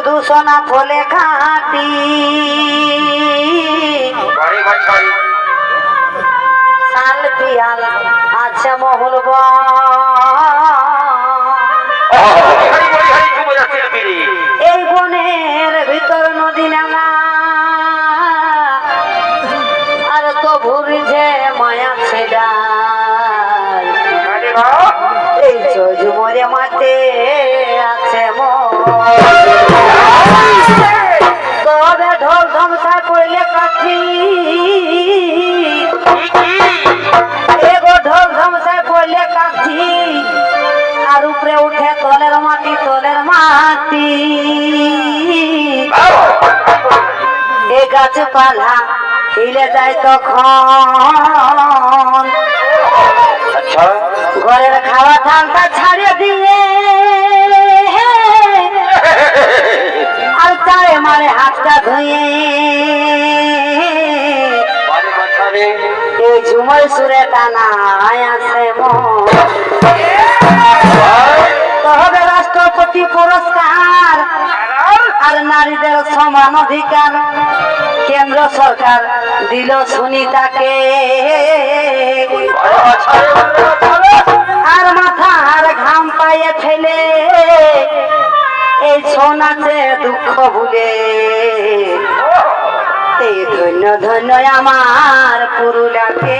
শুধু সোনা ফলে বাছাই শাল পিয়াল আছে মহুল এই বনের ভিতর নদী নালা। আর তো ভুরি যে মায়া বা এই যজুমরে মাতে তবে ঢোল ধমসায় পড়লে কাঠি। এগো ঢোল ধমসায় পড়লে কাঠি। আর উপরে উঠে তলের মাটি তলের মাটি। এ গাছপালা হিলে যায় তখন। আচ্ছা। ঘরের খাওয়া ঠান্ডা ছাড়িয়ে দিয়ে চারে মারে হাতটা ধুয়ে। এই ঝুমর সুরে টানা আছে তো হবে রাষ্ট্রপতি পুরস্কার আর নারীদের সমান অধিকার। কেন্দ্র সরকার দিল সুনিতাকে। আর মাথা আর ঘাম পায়ে ফেলে। সোনাতে দুঃখ ভুলে। ধন্য ধন্য আমার পুরুলাকে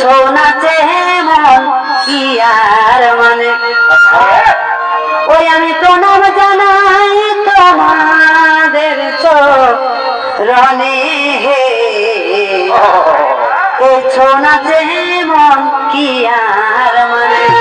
ছৌ নাচে মন কি আর মানে? ওই আমি প্রণাম জানাই তোমাদের চরণে। হে এই ছৌ নাচে মন কি আর মানে?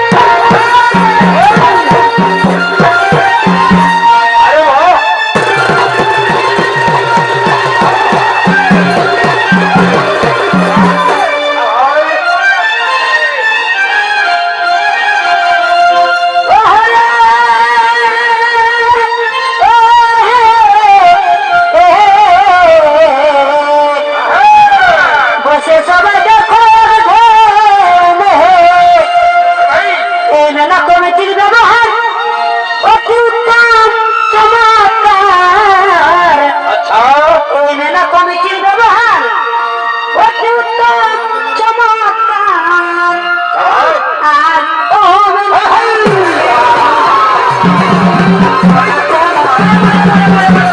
Thank you.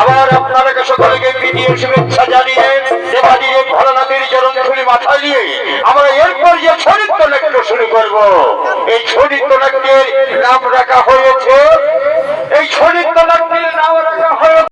আবার আপনারা সকলকে প্রীতীয় শুভেচ্ছা জানিয়ে দেবাদিয়ে ভোলানাথের চরণ ছুরি মাথায় দিয়ে আমরা এরপর যে চরিত্র নাট্য শুরু করব। এই চরিত্র নাট্যের নাম রাখা হয়েছে, এই চরিত্র নাট্য